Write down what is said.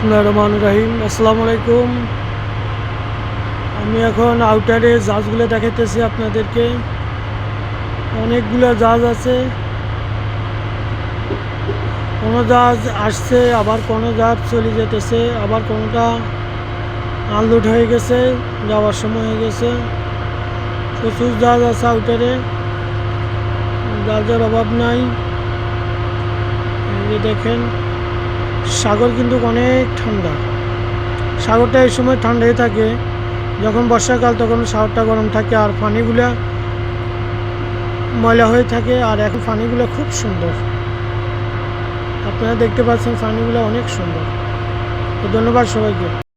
বিসমুল্লাহ রহমান রাহিম। আসসালামু আলাইকুম। আমি এখন আউটারে জাহাজগুলো দেখাইতেছি আপনাদেরকে। অনেকগুলো জাহাজ আছে। কোনো জাহাজ আসছে, আবার কোনো জাহাজ চলে যেতেছে, আবার কোনোটা আনলোড হয়ে গেছে, যাওয়ার সময় হয়ে গেছে। প্রচুর জাহাজ আছে আউটারে জাহাজের অভাব নাই। দেখেন সাগর কিন্তু অনেক ঠান্ডা। সাগরটা এই সময় ঠান্ডাই থাকে। যখন বর্ষাকাল তখন সাগরটা গরম থাকে আর পানিগুলা ময়লা হয়ে থাকে আর এখন পানিগুলো খুব সুন্দর। আপনারা দেখতে পাচ্ছেন পানিগুলো অনেক সুন্দর। তো ধন্যবাদ সবাইকে।